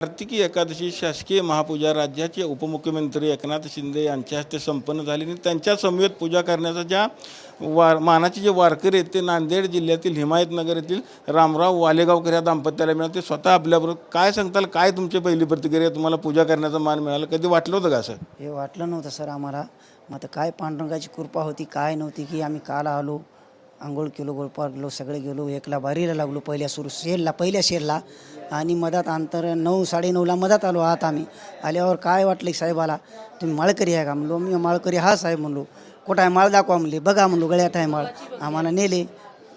कार्तिकी एकादशी शासकीय महापूजा राज्याचे उपमुख्यमंत्री एकनाथ शिंदे यांच्या हस्ते संपन्न झाली आणि त्यांच्या समवेत पूजा करण्याचा ज्या वार मानाचे जे वारकरी आहेत ते नांदेड जिल्ह्यातील हिमायतनगर येथील रामराव वालेगावकर या दाम्पत्याला मिळाले. ते स्वतः आपल्याबरोबर काय सांगताल? काय तुमची पहिली प्रतिक्रिया तुम्हाला पूजा करण्याचा मान मिळाला? कधी वाटलं होतं का सर हे वाटलं नव्हतं सर आम्हाला. मग आता काय पांडुरंगाची कृपा होती काय नव्हती की आम्ही काल आलो. आंघोळ केलो गोळपाडलो सगळे गेलो एकला बारीला लागलो पहिल्या सुरू शेरला पहिल्या शेरला. आणि मधात अंतर नऊ साडेनऊला मधात आलो आत आम्ही. आल्यावर काय वाटलं साहेबाला? तुम्ही माळकरी आहे का? म्हणलो मी माळकरी हा साहेब म्हणलो. कुठं आहे माळ दाखवा म्हणले. बघा म्हणलो गळ्यात आहे माळ. आम्हाला नेले.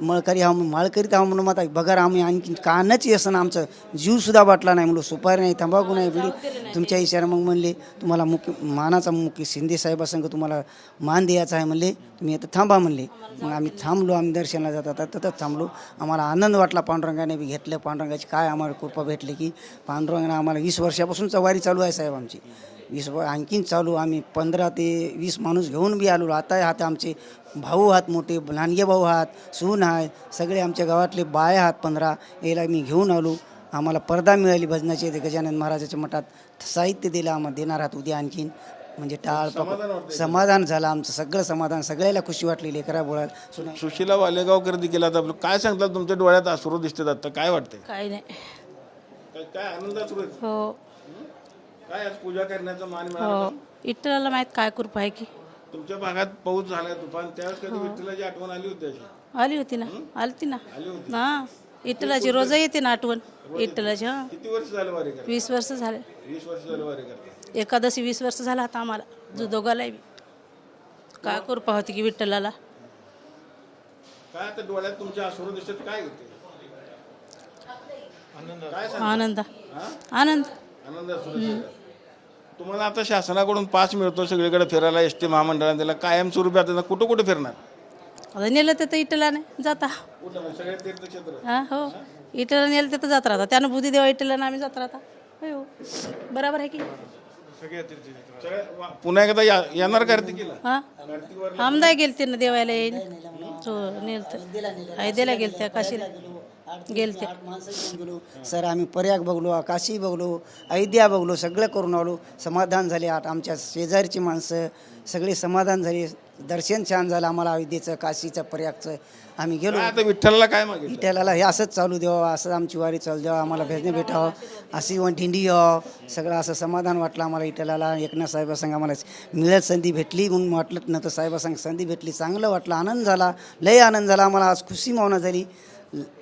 मळकरी हा माळकरीत हा म्हणून मग बघा आम्ही आणखी कानच येसन आमचं जीवसुद्धा वाटला नाही म्हणलो सुपारी नाही तंबाखू नाही बिडी. तुमच्या इशारा मग म्हणले तुम्हाला मुख्य मानाचा मुख्य शिंदे साहेबासंग तुम्हाला मान द्यायचा आहे म्हणले तुम्ही आता थांबा म्हणले. मग आम्ही थांबलो आम्ही दर्शनाला जातात तथंच थांबलो. आम्हाला आनंद वाटला पांडुरंगाने बी घेतलं पांडुरंगाची काय आम्हाला कृपा भेटली की पांडुरंगाने आम्हाला वीस वर्षापासून चवारी चालू आहे साहेब आमची. वीस व आणखीन चालू आम्ही पंधरा ते वीस माणूस घेऊन बी आलो. आता हात आमचे भाऊ आहात मोठे लहानगे भाऊ आहात सून आहे सगळे आमच्या गावातले बाय आहात पंधरा याला मी घेऊन आलो. आम्हाला पर्दा मिळाली भजनाची ते गजानन महाराजाच्या मठात साहित्य दिलं आम्हाला देणार आहात उद्या आणखीन. म्हणजे टाळ पक- समाधान झालं आमचं सगळं समाधान सगळ्याला खुशी वाटली लेकरा सुना सुशीला वालेगावकर देखील आता आपलं काय सांगताल तुमच्या डोळ्यात अश्रू दिसतात आता काय वाटतंय? काही नाही. काय काय आनंद आहेत? हो. काय आज पूजा करण्याचा मान मिळाला? हो विठ्ठलाला माहीत काय कृपा आहे की? तुमच्या भागात पाऊस झाला तुफान त्यावेळेस कधी विठ्ठलाची आठवण आली होती अशी? आली होती ना? आली होती. ना हा. विठ्ठलाची रोज येते ना आठवण. विठ्ठलाची हा. किती वर्ष झालं वारी करता? वीस वर्ष झाले. वीस वर्ष झालं वारी करता. एकादशी वीस वर्ष झाला आता आम्हाला. जो दोघालाही. बी. काय कृपा होती की विठ्ठलाला? काय आता डोळ्यात तुमच्या अश्रू दिसत काय होते? काय सांग आनंद. हा? आनंद. आनंद दिसतात. तुम्हाला आता शासनाकडून पास मिळतो सगळीकडे फिरायला एस टी महामंडळाने दिला कायमस्वरूपी आता कुठं कुठं फिरणार? आता नेलं तिथं विठ्ठलाने जाता. कुठं सगळे तीर्थक्षेत्र. हा हो. विठ्ठला नेलं तिथं जात राहता. त्यानं बुद्धी देवा विठ्ठलानं आम्ही जात राहता. होय हो. बरोबर आहे की? पुन्हा एकदा या- येणार कार्तिकीला हा? आमदार गेलते ना देवाला येईल हो नेलत. अयोध्येला गेलत्या काशीला गेलते. गेलो. सर आम्ही पर्याग बघलो काशी बघलो अयोध्या बघलो सगळं करून आलो. समाधान झाले. आठ आमच्या शेजारची माणसं सगळे समाधान झाले. दर्शन छान झालं आम्हाला अयोध्येचं काशीचं पर्यागचं. आम्ही गेलो. आता विठ्ठलला काय मागितलं? विठ्ठलाला हे असंच चालू द्यावं असं आमची वारी चालू द्यावं आम्हाला भेटणे भेटावं. अशी वन ढिंडी यावं. सगळं असं समाधान वाटलं आम्हाला विठ्ठलाला. एकनाथ साहेबासंग आम्हाला मिळत संधी भेटली म्हणून वाटलं नंतर साहेबासंग संधी भेटली चांगलं वाटलं आनंद झाला. लय आनंद झाला. आम्हाला आज खुशी मावना झाली.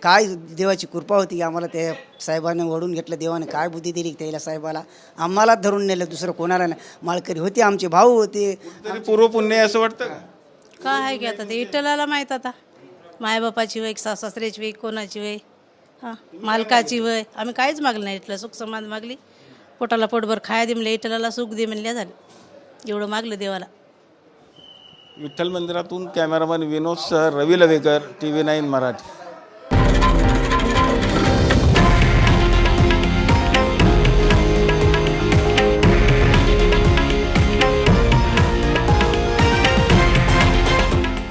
काय देवाची कृपा होती की आम्हाला त्या साहेबाने ओढून घेतलं देवाने काय बुद्धी दिली त्याला साहेबाला? आम्हालाच धरून नेलं दुसरं कोणाला नाही. माळकरी होते आमचे भाऊ होते. तरी पूर्व पुण्य आहे असं वाटतं का? काय आहे की आता ते विठ्ठलाला माहीत आता? मायबापाची वय सासऱ्याची वय कोणाची वय? हां मालकाची वय. आम्ही काहीच मागलं नाही इथलं सुख समाध मागली. पोटाला पोटभर खाया दे म्हणले विठ्ठलाला सुख दे म्हणल्या झालं. एवढं मागलं देवाला. विठ्ठल मंदिरातून कॅमेरामॅन विनोद सह Ravi Lavekar T V nine Marathi.